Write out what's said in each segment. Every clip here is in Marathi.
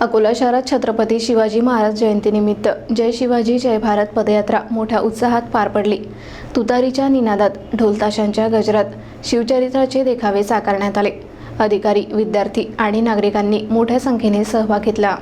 अकोला शहरात छत्रपती शिवाजी महाराज जयंतीनिमित्त जय शिवाजी जय भारत पदयात्रा मोठ्या उत्साहात पार पडली. तुतारीच्या निनादात ढोलताशांच्या गजरात शिवचरित्राचे देखावे साकारण्यात आले. अधिकारी विद्यार्थी आणि नागरिकांनी मोठ्या संख्येने सहभाग घेतला.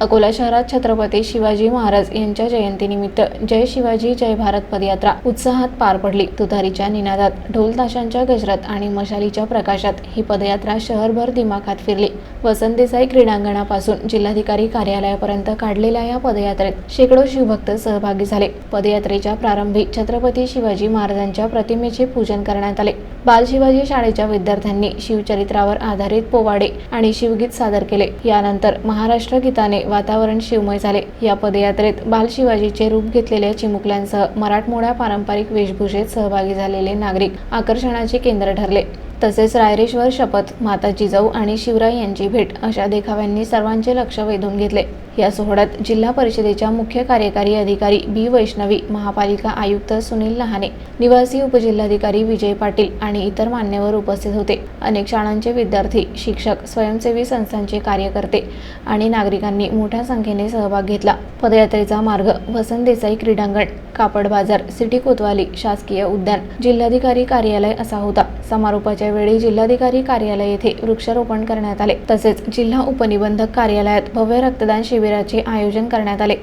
अकोला शहरात छत्रपती शिवाजी महाराज यांच्या जयंतीनिमित्त जय शिवाजी जय भारत पदयात्रा उत्साहात पार पडली. तुतारीच्या निनादात ढोलताशांच्या गजरात आणि मशालीच्या प्रकाशात ही पदयात्रा शहरभर दिमाखात फिरली. वसंत देसाई क्रीडांगणापासून जिल्हाधिकारी कार्यालयापर्यंत काढलेल्या या पदयात्रेत शेकडो शिवभक्त सहभागी झाले. पदयात्रेच्या प्रारंभी छत्रपती शिवाजी महाराजांच्या प्रतिमेचे पूजन करण्यात आले. बाल शिवाजी शाळेच्या विद्यार्थ्यांनी शिवचरित्रावर आधारित पोवाडे आणि शिवगीत सादर केले. यानंतर महाराष्ट्र गीताने वातावरण शिवमय झाले. या पदयात्रेत बालशिवाजीचे रूप घेतलेल्या चिमुकल्यांसह मराठमोळ्या पारंपरिक वेशभूषेत सहभागी झालेले नागरिक आकर्षणाचे केंद्र ठरले. तसेच रायरेश्वर शपथ माता जिजाऊ आणि शिवराय यांची भेट अशा देखाव्यांनी सर्वांचे लक्ष वेधून घेतले. या सोहळ्यात जिल्हा परिषदेच्या मुख्य कार्यकारी अधिकारी बी. वैष्णवी महापालिका आयुक्त सुनील लहाने निवासी उपजिल्हाधिकारी विजय पाटील आणि इतर मान्यवर उपस्थित होते. अनेक शाळांचे विद्यार्थी शिक्षक स्वयंसेवी संस्थांचे कार्यकर्ते आणि नागरिकांनी मोठ्या संख्येने सहभाग घेतला. पदयात्रेचा मार्ग वसंत देसाई क्रीडांगण कापड बाजार सिटी कोतवाली शासकीय उद्यान जिल्हाधिकारी कार्यालय असा होता. समारोपाच्या वेळी जिल्हाधिकारी कार्यालय येथे वृक्षारोपण करण्यात आले. तसेच जिल्हा उपनिबंधक कार्यालयात भव्य रक्तदान शिबिराचे आयोजन करण्यात आले.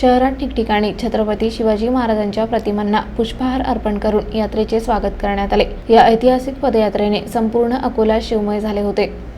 शहरात ठिकठिकाणी छत्रपती शिवाजी महाराजांच्या प्रतिमांना पुष्पहार अर्पण करून यात्रेचे स्वागत करण्यात आले. या ऐतिहासिक पदयात्रेने संपूर्ण अकोला शिवमय झाले होते.